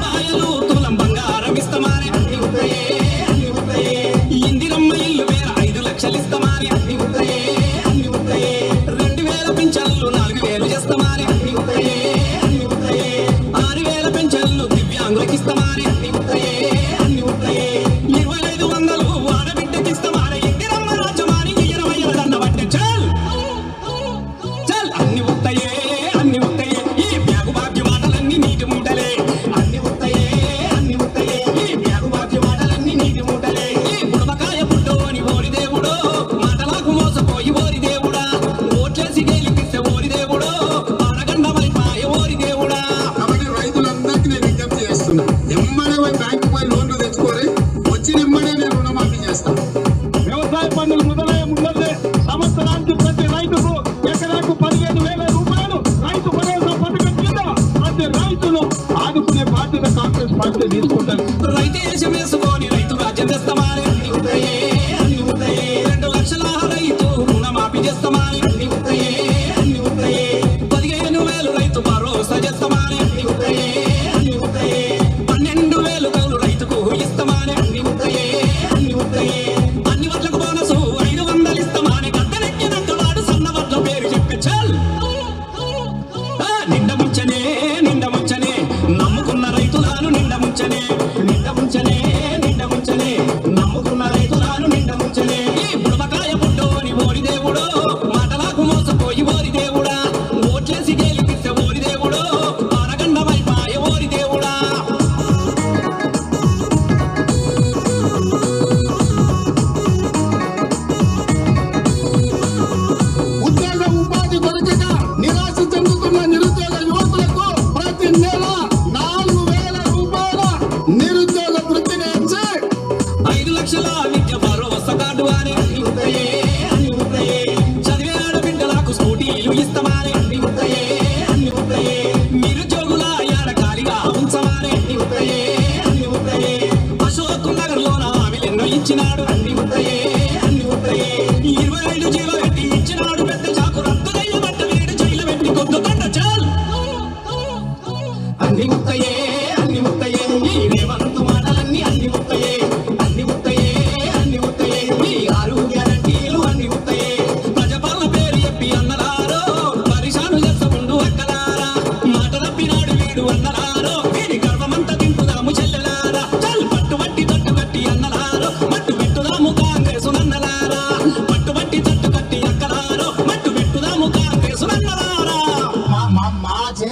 ಬಾಯಲು ఆదుకునే బాధ్యత కాంగ్రెస్ పార్టీ తీసుకుంటారు రైతు వేషం వేసుకొని రైతు రాజ్యం తెస్తామా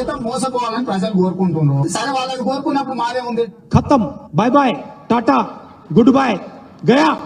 జీతం మోసపోవాలని ప్రజలు కోరుకుంటున్నారు. సరే వాళ్ళని కోరుకున్నప్పుడు మాదే ఉంది. ఖతం. Bye bye tata. Good boy Gaya.